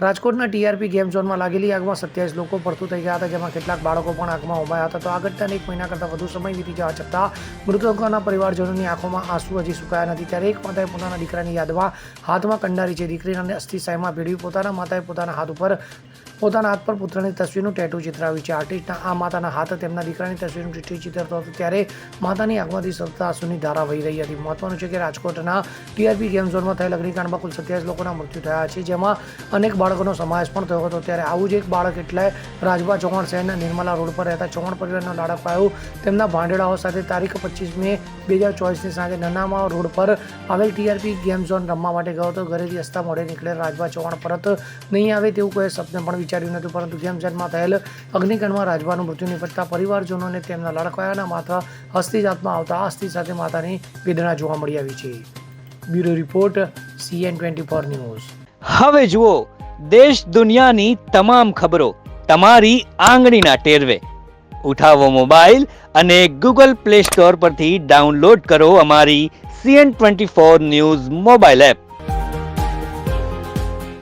રાજકોટના TRP game ઝોનમાં લાગેલી આગમાં સત્યાવીસ લોકો પડતું થઈ ગયા હતા, જેમાં કેટલાક બાળકો પણ આગમાં હોમાયા હતા. તો આ ઘટનાને એક મહિના કરતાં વધુ સમય વીતી જવા છતાં મૃતકોના પરિવારજનોની આંખોમાં આંસુ હજી સુકાયા નથી. ત્યારે એક માતાએ પોતાના દીકરાની યાદમાં હાથમાં કંડારી છે. દીકરીના અસ્થિ સાયમાં ભેળવી પોતાના માતાએ પોતાના હાથ ઉપર પોતાના હાથ પર પુત્રની તસવીરનું ટેટુ ચિતરાવ્યું છે. આર્ટિસ્ટના આ માતાના હાથ તેમના દીકરાની તસવીરનું ટેટુ ચિતરતો હતો ત્યારે માતાની આંખમાંથી સતત આંસુની ધારા વહી રહી હતી. મહત્વનું છે કે રાજકોટના ટીઆરપી ગેમ ઝોનમાં થયેલ અગ્નિકાંડમાં કુલ સત્યાવીસ લોકોના મૃત્યુ થયા છે. જેમાં અનેક બાળકોનો સમાવેશ પણ થયો હતો. ત્યારે આવું જ એક બાળક એટલે રાજબા ચૌહાણ શહેરના નિર્મલા રોડ પર રહેતા ચૌહાણ પરિવારનો લાડકવાયો તેમના ભાંડેડાઓ સાથે તારીખ પચીસ મે બે હજાર ચોવીસની સાંજે નનામા રોડ પર આવેલ ટીઆરપી ગેમ ઝોન રમવા માટે ગયો હતો. ઘરેથી રસ્તા મોડે નીકળેલ રાજબા ચૌહાણ પરત નહીં આવે તેવું કોઈ સપને પણ વિચાર્યું નહોતું, પરંતુ ગેમ ઝોનમાં થયેલ અગ્નિકાંડમાં રાજભાનું મૃત્યુ નિપજતા પરિવારજનોને તેમના લડકવાયાના માથા હસ્તી જાતમાં આવતા હસ્તી સાથે માતાની વેદના જોવા મળી આવી છે. Bureau report, CN twenty four news. હવે જુઓ, દેશ દુનિયાની તમામ ખબરો તમારી આંગળીના ટેરવે. ઉઠાવો મોબાઈલ અને ગૂગલ પ્લે સ્ટોર પરથી ડાઉનલોડ કરો અમારી CN twenty four news mobile app.